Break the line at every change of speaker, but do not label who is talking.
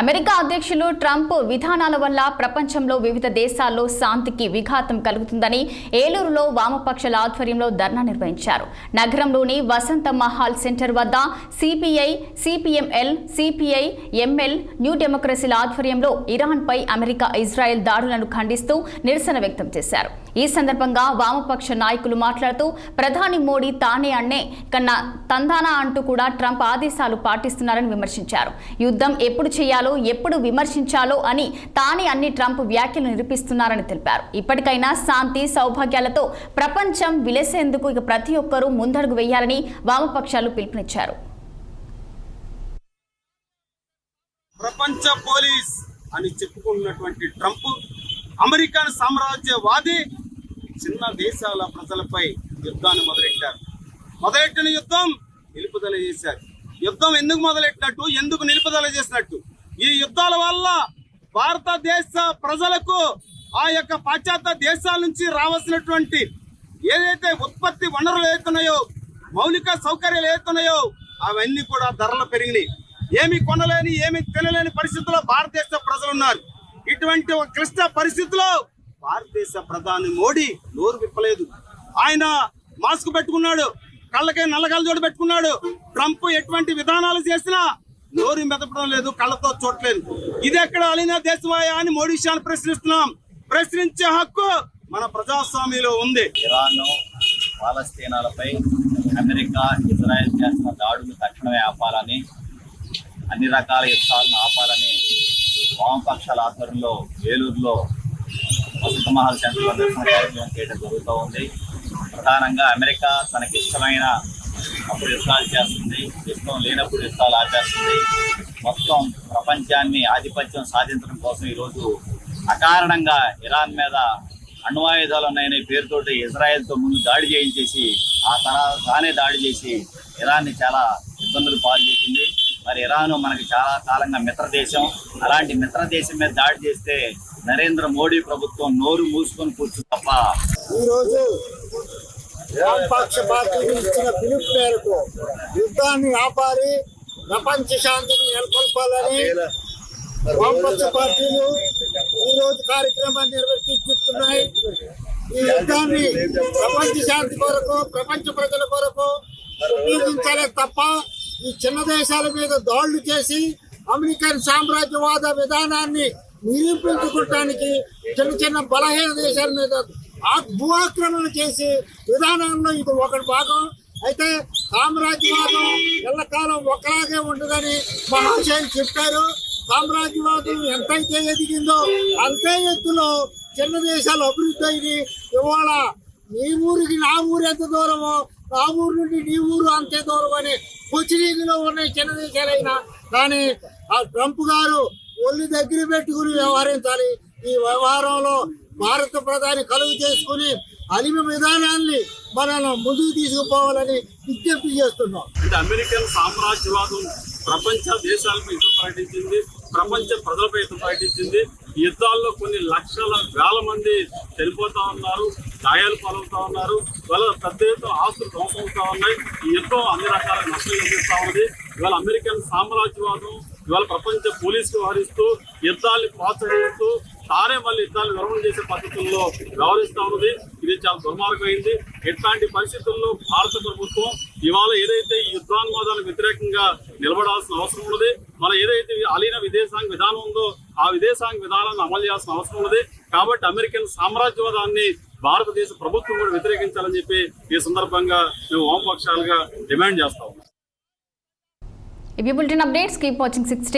America అధ్యక్షులు Trump విధానాల వల్ల ప్రపంచంలో వివిధ దేశాల్లో శాంతికి విఘాతం కలుగుతుందని ఏలూరులో వామపక్షాల ఆధ్వర్యంలో ధర్నా నిర్వహించారు. నగరంలోని వసంత మహాల్ సెంటర్ వద్ద CPI CPIML CPI ML new డెమోక్రసీల ఆధ్వర్యంలో ఇరాన్పై అమెరికా ఇజ్రాయెల్ దాడులను ఖండిస్తూ నిరసన వ్యక్తం చేశారు. ఈ సందర్భంగా వామపక్ష నాయకులు మాట్లాడుతూ ప్రధాని మోడీ తానే అన్నే కన్నా తందానా అంటూ కూడా ట్రంప్ ఆదేశాలు పాటిస్తున్నారని విమర్శించారు. యుద్ధం ఎప్పుడు చేయాలో ఎప్పుడు విమర్శించాలో అని తానే అన్ని ట్రంప్ వ్యాఖ్యలు నిరూపిస్తున్నారని తెలిపారు. ఇప్పటికైనా శాంతి సౌభాగ్యాలతో ప్రపంచం విలేసేందుకు ఇక ప్రతి ఒక్కరూ ముందడుగు వేయాలని వామపక్షాలు పిలుపునిచ్చారు.
ప్రపంచ పోలీస్ అని చెప్పుకున్నటువంటి ట్రంప్ అమెరికన్ సామ్రాజ్యవాది చిన్న దేశాల ప్రజలపై యుద్ధాన్ని మొదలెట్టారు. మొదలెట్టిన యుద్ధం నిలుపుదల చేశారు. యుద్ధం ఎందుకు మొదలెట్టినట్టు? ఎందుకు నిలుపుదల చేసినట్టు? ఈ యుద్ధాల వల్ల భారతదేశ ప్రజలకు ఆ యొక్క పాశ్చాత్య దేశాల నుంచి రావాల్సినటువంటి ఏదైతే ఉత్పత్తి వనరులు ఏతున్నాయో మౌలిక సౌకర్యాలు ఏతున్నాయో అవన్నీ కూడా ధరలు పెరిగినాయి. ఏమి కొనలేని ఏమి తినలేని పరిస్థితుల్లో భారతదేశ ప్రజలు ఉన్నారు. ఇటువంటి ఒక క్లిష్ట పరిస్థితుల్లో భారతదేశ ప్రధాని మోడీ నోరు విప్పలేదు. ఆయన మాస్క్ పెట్టుకున్నాడు కళ్ళకే నల్లగల జోడు పెట్టుకున్నాడు. ట్రంప్ ఎటువంటి విధానాలు చేసినా నోరు మెదపడం లేదు కళ్ళతో చూడలేదు ఇది ఎక్కడ అలిన దేశమాయా అని మోడీ విషయాన్ని ప్రశ్నిస్తున్నాం. ప్రశ్నించే హక్కు మన ప్రజాస్వామ్యంలో ఉంది.
ఇరాన్ పాలస్తీనాలపై అమెరికా ఇజ్రాయెల్ చేస్తున్న దాడులు తక్షణమే ఆపాలని అన్ని రకాల యుద్ధాలను ఆపాలని వామపక్షాల ఆధ్వర్యంలో ఏలూరులో వసంత మహల్ సెంటర్లో ప్రదర్శన కార్యక్రమం చేయడం జరుగుతూ ఉంది. ప్రధానంగా అమెరికా తనకి ఇష్టమైన అప్పుడు యుద్ధాలు చేస్తుంది. ఇష్టం లేనప్పుడు యుద్ధాలు ఆపేస్తుంది. మొత్తం ప్రపంచాన్ని ఆధిపత్యం సాధించడం కోసం ఈరోజు అకారణంగా ఇరాన్ మీద అణ్వాయుధాలు ఉన్నాయనే పేరుతోటి ఇజ్రాయెల్తో ముందు దాడి చేయించేసి ఆ తర్వాత తానే దాడి చేసి ఇరాన్ని చాలా ఇబ్బందులు పాలు చేసింది. మరి ఇరాన్ మనకి చాలా కాలంగా మిత్ర దేశం అలాంటి మిత్ర దేశం మీద దాడి చేస్తే నరేంద్ర మోడీ ప్రభుత్వం నోరు మూసుకొని కూర్చు తప్ప.
ఈరోజు వామపక్ష పార్టీ ఇచ్చిన పిలుపు మేరకు యుద్ధాన్ని ఆపాలి ప్రపంచ శాంతిని నెలకొల్పాలని వామపక్ష పార్టీలు ఈ రోజు కార్యక్రమాన్ని నిర్వర్తిస్తున్నాయి. ఈ యుద్ధాన్ని ప్రపంచ శాంతి కొరకు ప్రపంచ ప్రజల కొరకు ఉపయోగించాలే తప్ప ఈ చిన్న దేశాల మీద దాడులు చేసి అమెరికన్ సామ్రాజ్యవాద విధానాన్ని నిరూపించుకోవటానికి చిన్న చిన్న బలహీన దేశాల మీద భూ ఆక్రమణ చేసి విధానంలో ఇది ఒకటి భాగం. అయితే సామ్రాజ్యవాదం ఎల్లకాలం ఒకలాగే ఉండదని మహాశయులు చెప్పారు. సామ్రాజ్యవాదం ఎంతైతే ఎదిగిందో అంతే ఎత్తులో చిన్న దేశాలు అభివృద్ధి అయింది ఇవాళ నీ ఊరికి నా ఊరు ఎంత దూరమో నా ఊరు నుండి నీ ఊరు అంతే దూరం అని కొచ్చినీటిలో ఉన్నాయి చిన్న దేశాలైనా కానీ ఆ ట్రంప్ గారు ఒళ్ళు దగ్గర పెట్టుకుని వ్యవహరించాలి. ఈ వ్యవహారంలో భారత ప్రధాని కలుగు చేసుకుని అలిమి విధానాన్ని మనం ముందుకు తీసుకుపోవాలని విజ్ఞప్తి చేస్తున్నాం.
అంటే అమెరికన్ సామ్రాజ్యవాదం. ప్రపంచ దేశాలపై యుద్ధం ప్రకటించింది. ప్రపంచ ప్రజలపై యుద్ధం ప్రకటించింది. యుద్ధాల్లో కొన్ని లక్షల వేల మంది చనిపోతా ఉన్నారు. గాయాలు పాలవుతా ఉన్నారు. వాళ్ళ పెద్ద ఎత్తున ఆస్తులు ధ్వంసం అవుతా ఉన్నాయి. ఈ యుద్ధం అన్ని రకాల నష్టం కలిగిస్తా ఉంది ఇవాళ అమెరికన్ సామ్రాజ్యవాదం ఇవాళ ప్రపంచ పోలీసు వ్యవహరిస్తూ యుద్ధాన్ని ప్రోత్సహిస్తూ తానే మళ్ళీ యుద్ధాలు విరమణ చేసే పద్ధతుల్లో వ్యవహరిస్తూ ఉన్నది. ఇది చాలా దుర్మార్గమైంది. ఇట్లాంటి పరిస్థితుల్లో భారత ప్రభుత్వం ఇవాళ ఏదైతే ఈ యుద్ధాన్వాదానికి వ్యతిరేకంగా నిలబడాల్సిన అవసరం ఉన్నది మన ఏదైతే అలీన విదేశాంగ విధానం ఉందో ఆ విదేశాంగ విధానాన్ని అమలు చేయాల్సిన అవసరం ఉన్నది. కాబట్టి అమెరికన్ సామ్రాజ్యవాదాన్ని భారతదేశ ప్రభుత్వం కూడా వ్యతిరేకించాలని చెప్పి ఈ సందర్భంగా మేము వామపక్షాలుగా డిమాండ్ చేస్తాం. If
you bulletin updates, keep watching 6